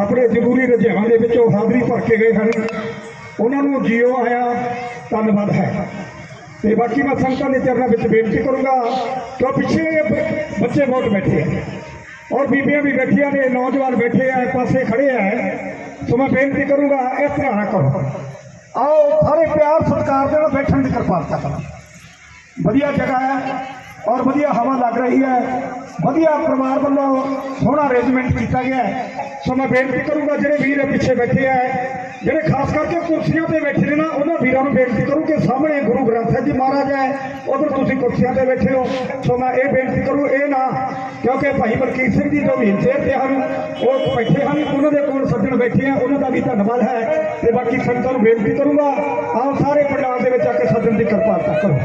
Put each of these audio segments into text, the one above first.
ਆਪਣੇ ਜ਼ਰੂਰੀ ਰੁਝੇਵਾਂ ਦੇ ਵਿੱਚੋਂ ਹਾਜ਼ਰੀ ਭਰ ਕੇ ਗਏ ਹਨ। ਉਹਨਾਂ ਨੂੰ ਜੀਓ ਆਇਆ, ਧੰਨਵਾਦ ਹੈ। ਤੇ ਬਾਕੀ ਮੈਂ ਸੰਗਤਾਂ ਦੇ ਚਰਨਾਂ ਵਿੱਚ ਬੇਨਤੀ ਕਰੂੰਗਾ ਕਿ ਪਿੱਛੇ ਬੱਚੇ ਬਹੁਤ ਬੈਠੇ ਆ ਔਰ ਬੀਬੀਆਂ ਵੀ ਬੈਠੀਆਂ ਨੇ, ਨੌਜਵਾਨ ਬੈਠੇ ਆ, ਪਾਸੇ ਖੜੇ ਆ। ਸੋ ਮੈਂ ਬੇਨਤੀ ਕਰੂੰਗਾ, ਇਸ ਤਰ੍ਹਾਂ ਨਾ ਕਰੋ। ਆਓ, ਸਾਰੇ ਪਿਆਰ ਸਤਿਕਾਰ ਦੇ ਨਾਲ ਬੈਠਣ ਦੀ ਕਿਰਪਾਲਤਾ ਕਰੋ। ਵਧੀਆ ਜਗ੍ਹਾ ਹੈ। ਔਰ ਵਧੀਆ ਹਵਾ ਲੱਗ ਰਹੀ ਹੈ। ਵਧੀਆ ਪਰਿਵਾਰ ਵੱਲੋਂ ਸੋਹਣਾ ਅਰੇਂਜਮੈਂਟ ਕੀਤਾ ਗਿਆ ਹੈ। ਸੋ ਮੈਂ ਬੇਨਤੀ ਕਰੂੰਗਾ, ਜਿਹੜੇ ਵੀਰ ਪਿੱਛੇ ਬੈਠੇ ਆ, ਜਿਹੜੇ ਖਾਸ ਕਰਕੇ ਕੁਰਸੀਆਂ ਤੇ ਬੈਠੇ ਨੇ ਨਾ, ਉਹਨਾਂ ਵੀਰਾਂ ਨੂੰ ਬੇਨਤੀ ਕਰੂੰ ਕਿ ਸਾਹਮਣੇ ਗੁਰੂ ਗ੍ਰੰਥ ਸਾਹਿਬ ਜੀ ਮਹਾਰਾਜ ਹੈ, ਉਧਰ ਤੁਸੀਂ ਕੁਰਸੀਆਂ ਤੇ ਬੈਠੇ ਹੋ। ਸੋ ਮੈਂ ਇਹ ਬੇਨਤੀ ਕਰੂੰ, ਇਹ ਨਾ, ਕਿਉਂਕਿ ਭਾਈ ਬਲਕੀਰ ਸਿੰਘ ਜੀ ਜੋ ਮਹੀਨੇ ਤੇ ਹਨ, ਉਹ ਬੈਠੇ ਹਨ, ਉਹਨਾਂ ਦੇ ਕੋਲ ਸੱਜਣ ਬੈਠੇ ਆ, ਉਹਨਾਂ ਦਾ ਵੀ ਧੰਨਵਾਦ ਹੈ। ਤੇ ਬਾਕੀ ਸੰਗਤਾਂ ਨੂੰ ਬੇਨਤੀ ਕਰੂੰਗਾ, ਆਓ ਸਾਰੇ ਪੰਡਾਲ ਦੇ ਵਿੱਚ ਆ ਕੇ ਸੱਜਣ ਦੀ ਕਿਰਪਾਲਤਾ ਕਰੋ।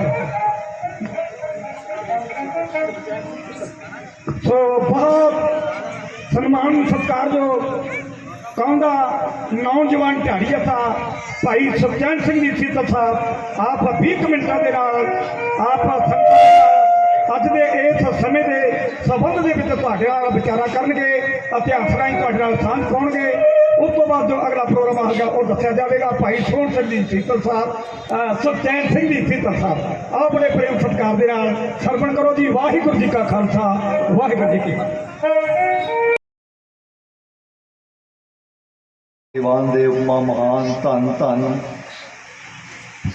ਸੋ ਬਹੁਤ ਸਨਮਾਨ ਸਤਿਕਾਰ ਜੋ ਕੌਂਦਾ ਨੌਜਵਾਨ ਢਾੜੀ ਅਤਾ ਭਾਈ ਸੁਖਚੈਨ ਸਿੰਘ ਜੀ ਸੀਤਲ ਸਾਹਿਬ, ਆਪ 20 ਕੁ ਮਿੰਟਾਂ ਦੇ ਨਾਲ ਆਪ ਸੰਗਤਾਂ ਅੱਜ ਦੇ ਇਸ ਸਮੇਂ ਦੇ ਸੰਬੰਧ ਦੇ ਵਿੱਚ ਤੁਹਾਡੇ ਨਾਲ ਵਿਚਾਰਾ ਕਰਨਗੇ, ਇਤਿਹਾਸ ਰਾਹੀਂ ਤੁਹਾਡੇ ਨਾਲ ਸਾਂਝ ਪਾਉਣਗੇ। ਜੋ ਅਗਲਾ ਪ੍ਰੋਗਰਾਮ ਆਵੇਗਾ ਉਹ ਦੱਸਿਆ ਜਾਵੇਗਾ। ਭਾਈ ਸੋਹਣ ਸਿੰਘ ਜੀ, ਸੀਤਲ ਸਾਹਿਬ ਸੁਖਚੈਨ ਸਿੰਘ ਜੀ, ਸੀਤਲ ਸਾਹਿਬ, ਆਓ ਬੜੇ ਪ੍ਰੇਮ ਸਤਿਕਾਰ ਦੇ ਨਾਲ ਸਰਵਣ ਕਰੋ ਜੀ। ਵਾਹਿਗੁਰੂ ਜੀ ਕਾ ਖਾਲਸਾ, ਵਾਹਿਗੁਰੂ ਜੀ ਕੀ ਫਤਿਹ। ਦੀਵਾਨ ਦੇ ਉਮਾ ਮਹਾਨ ਧੰਨ ਧੰਨ।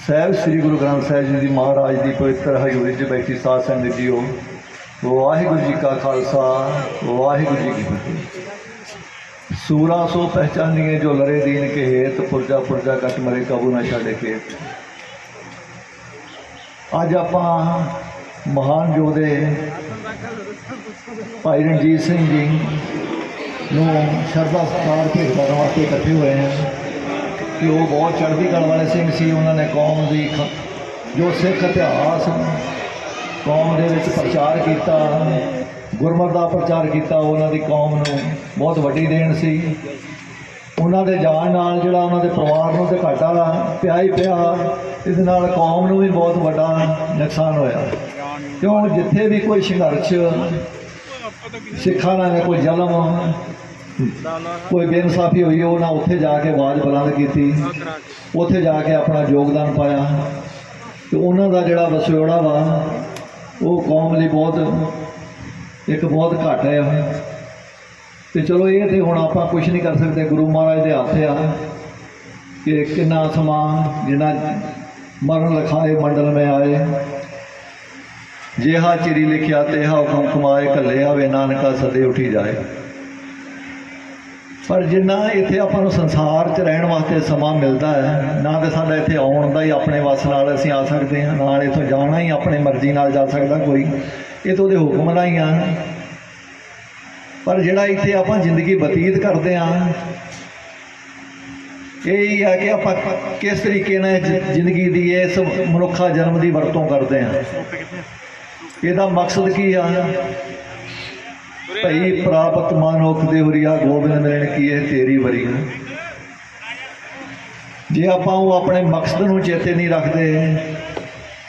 ਸਾਹਿਬ ਸ੍ਰੀ ਗੁਰੂ ਗ੍ਰੰਥ ਸਾਹਿਬ ਜੀ ਦੀ ਮਹਾਰਾਜ ਦੀ ਪਵਿੱਤਰ ਹਜ਼ੂਰੀ 'ਚ ਬੈਠੀ ਸਾਧ ਸੰਗਤ ਜੀਓ। ਵਾਹਿਗੁਰੂ ਜੀ ਕਾ ਖਾਲਸਾ, ਵਾਹਿਗੁਰੂ ਜੀ ਕੀ ਫਤਿਹ। ਸੂਰਾ ਸੋ ਪਹਿਚਾਨੀਏ ਜੋ ਲਰੇ ਦੀਨ ਕੇ ਹੇਤ, ਪੁਰਜਾ ਪੁਰਜਾ ਕਟ ਮਰੇ, ਕਬੂ ਨਾ ਛੱਡੇ ਕੇ। ਅੱਜ ਆਪਾਂ ਮਹਾਨ ਯੋਧੇ ਭਾਈ ਰਣਜੀਤ ਸਿੰਘ ਜੀ ਨੂੰ ਸ਼ਰਧਾ ਸਤਿਕਾਰ ਭੇਟ ਕਰਨ ਵਾਸਤੇ ਇਕੱਠੇ ਹੋਏ ਹਾਂ। ਕਿ ਉਹ ਬਹੁਤ ਚੜ੍ਹਦੀ ਕਲਾ ਵਾਲੇ ਸਿੰਘ ਸੀ, ਉਹਨਾਂ ਨੇ ਕੌਮ ਦੀ ਜੋ ਸਿੱਖ ਇਤਿਹਾਸ ਕੌਮ ਦੇ ਵਿੱਚ ਪ੍ਰਚਾਰ ਕੀਤਾ। ਗੁਰਮਤ ਦਾ ਪ੍ਰਚਾਰ ਕੀਤਾ, ਉਹਨਾਂ ਦੀ ਕੌਮ ਨੂੰ ਬਹੁਤ ਵੱਡੀ ਦੇਣ ਸੀ। ਉਹਨਾਂ ਦੇ ਜਾਣ ਨਾਲ ਜਿਹੜਾ ਉਹਨਾਂ ਦੇ ਪਰਿਵਾਰ ਨੂੰ ਤੇ ਘਾਟਾ ਪਿਆ ਹੀ ਪਿਆ। ਇਸ ਨਾਲ ਕੌਮ ਨੂੰ ਵੀ ਬਹੁਤ ਵੱਡਾ ਨੁਕਸਾਨ ਹੋਇਆ। ਕਿਉਂ ਜਿੱਥੇ ਵੀ ਕੋਈ ਸੰਘਰਸ਼, ਸਿੱਖਾਂ ਨਾਲ ਕੋਈ ਜ਼ਲਮ, ਕੋਈ ਬੇਇਨਸਾਫੀ ਹੋਈ ਉਹਨਾਂ ਉੱਥੇ ਜਾ ਕੇ ਆਵਾਜ਼ ਬੁਲੰਦ ਕੀਤੀ। ਉੱਥੇ ਜਾ ਕੇ ਆਪਣਾ ਯੋਗਦਾਨ ਪਾਇਆ। ਤੇ ਉਹਨਾਂ ਦਾ ਜਿਹੜਾ ਵਸਿਓੜਾ ਵਾ, ਉਹ ਕੌਮ ਲਈ ਬਹੁਤ ਇੱਕ ਬਹੁਤ ਘੱਟ ਆ ਤੇ ਚਲੋ ਇਹ ਤੇ ਹੁਣ ਆਪਾਂ ਕੁਝ ਨਹੀਂ ਕਰ ਸਕਦੇ, ਗੁਰੂ ਮਹਾਰਾਜ ਦੇ ਹੱਥ ਆ। ਕਿ ਕਿੰਨਾ ਸਮਾਂ ਜਿੰਨਾ ਮਰਨ ਲਖਾਏ ਮੰਡਲ ਮੈਂ ਆਏ। ਜਿਹਾ ਚਿਰੀ ਲਿਖਿਆ ਤੇਹਾ ਹੁਕਮ ਕਮਾਏ ਕੱਲੇ ਆਵੇ, ਨਾਨਕਾ ਸਦੇ ਉਠੀ ਜਾਏ। ਪਰ ਜਿੰਨਾ ਇੱਥੇ ਆਪਾਂ ਨੂੰ ਸੰਸਾਰ 'ਚ ਰਹਿਣ ਵਾਸਤੇ ਸਮਾਂ ਮਿਲਦਾ ਹੈ, ਨਾ ਤੇ ਸਾਡਾ ਇੱਥੇ ਆਉਣ ਦਾ ਹੀ ਆਪਣੇ ਵਸ ਨਾਲ ਅਸੀਂ ਆ ਸਕਦੇ ਹਾਂ, ਨਾਲ ਇੱਥੋਂ ਜਾਣਾ ਹੀ ਆਪਣੇ ਮਰਜ਼ੀ ਨਾਲ ਜਾ ਸਕਦਾ ਕੋਈ। ਇਹ ਤਾਂ ਉਹਦੇ ਹੁਕਮ ਨਾਲ ਹੀ ਆ। ਪਰ ਜਿਹੜਾ ਇੱਥੇ ਆਪਾਂ ਜ਼ਿੰਦਗੀ ਬਤੀਤ ਕਰਦੇ ਆ, ਇਹ ਹੀ ਆ ਕਿ ਆਪਾਂ ਕਿਸ ਤਰੀਕੇ ਨਾਲ ਜ਼ਿੰਦਗੀ ਦੀ ਇਸ ਮਨੁੱਖਾ ਜਨਮ ਦੀ ਵਰਤੋਂ ਕਰਦੇ ਆ। ਇਹਦਾ ਮਕਸਦ ਕੀ ਆ? ਭਈ ਪ੍ਰਾਪਤ ਮਨੁੱਖ ਦੇ ਹੁਰੀਆ ਗੋਬਿੰਦ ਮਿਲਣ ਕੀ ਇਹ ਤੇਰੀ ਵਰੀ। ਜੇ ਆਪਾਂ ਉਹ ਆਪਣੇ ਮਕਸਦ ਨੂੰ ਚੇਤੇ ਨਹੀਂ ਰੱਖਦੇ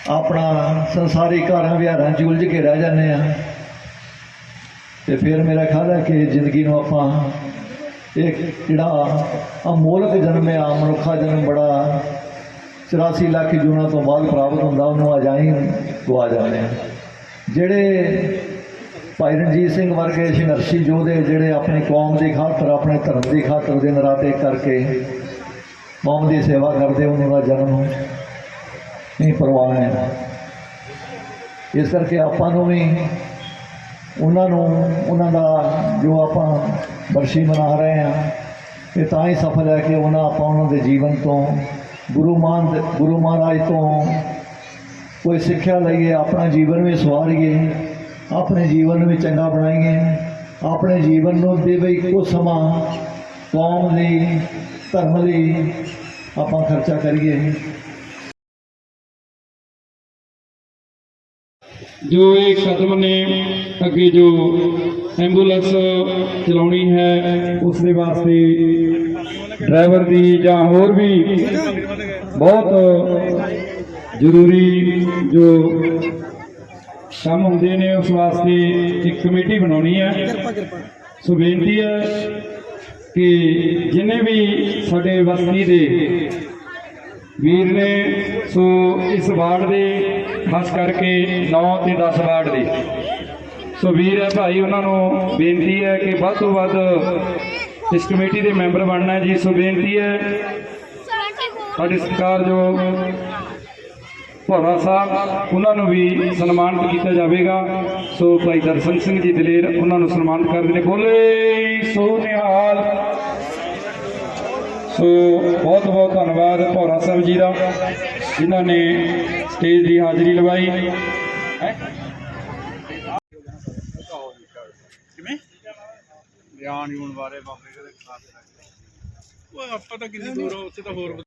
ਆਪਣਾ ਸੰਸਾਰੀ ਘਰਾਂ ਵਿਹਾਰਾਂ 'ਚ ਉਲਝ ਕੇ ਰਹਿ ਜਾਂਦੇ ਆ ਤੇ ਫਿਰ ਮੇਰਾ ਖਿਆਲ ਹੈ ਕਿ ਜ਼ਿੰਦਗੀ ਨੂੰ ਆਪਾਂ ਇੱਕ ਜਿਹੜਾ ਅਮੋਲਕ ਜਨਮ ਆ ਮਨੁੱਖਾ ਜਨਮ ਬੜਾ 84 ਲੱਖ ਜੂਨਾਂ ਤੋਂ ਬਾਅਦ ਪ੍ਰਾਪਤ ਹੁੰਦਾ, ਉਹਨੂੰ ਅਜਾਈ ਗਵਾ ਜਾਂਦੇ ਆ ਜਿਹੜੇ ਭਾਈ ਰਣਜੀਤ ਸਿੰਘ ਵਰਗੇ ਸੰਘਰਸ਼ੀ ਯੋਧੇ, ਜਿਹੜੇ ਆਪਣੀ ਕੌਮ ਦੀ ਖਾਤਰ, ਆਪਣੇ ਧਰਮ ਦੀ ਖਾਤਰ ਦੇ ਨਰਾਤੇ ਕਰਕੇ ਕੌਮ ਦੀ ਸੇਵਾ ਕਰਦੇ, ਉਹਨਾਂ ਦਾ ਜਨਮ ਨਹੀਂ ਪਰਵਾਹ ਹੈ। ਇਸ ਕਰਕੇ ਆਪਾਂ ਨੂੰ ਵੀ ਉਹਨਾਂ ਨੂੰ, ਉਹਨਾਂ ਦਾ ਜੋ ਆਪਾਂ ਬਰਸ਼ੀ ਮਨਾ ਰਹੇ ਹਾਂ, ਇਹ ਤਾਂ ਹੀ ਸਫਲ ਹੈ ਕਿ ਉਹਨਾਂ ਆਪਾਂ ਉਹਨਾਂ ਦੇ ਜੀਵਨ ਤੋਂ, ਗੁਰੂ ਮਾਨ ਗੁਰੂ ਮਹਾਰਾਜ ਤੋਂ ਕੋਈ ਸਿੱਖਿਆ ਲਈਏ, ਆਪਣਾ ਜੀਵਨ ਵੀ ਸਵਾਰੀਏ, ਆਪਣੇ ਜੀਵਨ ਨੂੰ ਵੀ ਚੰਗਾ ਬਣਾਈਏ, ਆਪਣੇ ਜੀਵਨ ਨੂੰ ਦੇ ਵੀ ਕੁਝ ਸਮਾਂ ਕੌਮ ਲਈ, ਧਰਮ ਲਈ ਆਪਾਂ ਖਰਚਾ ਕਰੀਏ। ਜੋ ਇਹ ਕਦਮ ਨੇ ਅੱਗੇ ਜੋ ਐਂਬੂਲੈਂਸ ਚਲਾਉਣੀ ਹੈ, ਉਸ ਦੇ ਵਾਸਤੇ ਡਰਾਈਵਰ ਦੀ ਜਾਂ ਹੋਰ ਵੀ ਬਹੁਤ ਜ਼ਰੂਰੀ ਜੋ ਕੰਮ ਹੁੰਦੇ ਨੇ, ਉਸ ਵਾਸਤੇ ਇੱਕ ਕਮੇਟੀ ਬਣਾਉਣੀ ਹੈ। ਸੋ ਬੇਨਤੀ ਹੈ ਕਿ ਜਿਨੇ ਵੀ ਸਾਡੇ ਵਸਤੀ ਦੇ ਵੀਰ ਨੇ, ਸੋ ਇਸ ਵਾਰਡ ਦੇ, ਖਾਸ ਕਰਕੇ 9 ਤੇ 10 ਵਾਰਡ ਦੇ। ਸੋ ਵੀਰ ਹੈ ਭਾਈ ਉਹਨਾਂ ਨੂੰ ਬੇਨਤੀ ਹੈ ਕਿ ਵੱਧ ਤੋਂ ਵੱਧ ਇਸ ਕਮੇਟੀ ਦੇ ਮੈਂਬਰ ਬਣਨਾ ਜੀ। ਸੋ ਬੇਨਤੀ ਹੈ ਸਾਡੇ ਜੋ ਭੋਰਾ ਸਾਹਿਬ, ਉਹਨਾਂ ਨੂੰ ਵੀ ਸਨਮਾਨਿਤ ਕੀਤਾ ਜਾਵੇਗਾ। ਸੋ ਭਾਈ ਦਰਸ਼ਨ ਸਿੰਘ ਜੀ ਦਲੇਰ, ਉਹਨਾਂ ਨੂੰ ਸਨਮਾਨਿਤ ਕਰਦੇ ਨੇ। ਬੋਲੇ, ਸੋ ਨਿਹਾਲ। ਸੋ ਬਹੁਤ ਬਹੁਤ ਧੰਨਵਾਦ ਭੋਰਾ ਸਾਹਿਬ ਜੀ ਦਾ ਜਿਨ੍ਹਾਂ ਨੇ ਸਟੇਜ ਦੀ ਹਾਜ਼ਰੀ ਲਵਾਈ ਹੈਂ? ਬਿਆਨ ਹੋਣ ਬਾਰੇ ਬਾਬੇ ਦੇ ਖਾਸ ਉਹ ਆਪਾਂ ਤਾਂ ਕਿੰਨੀ ਦੂਰ ਉੱਥੇ ਤਾਂ ਹੋਰ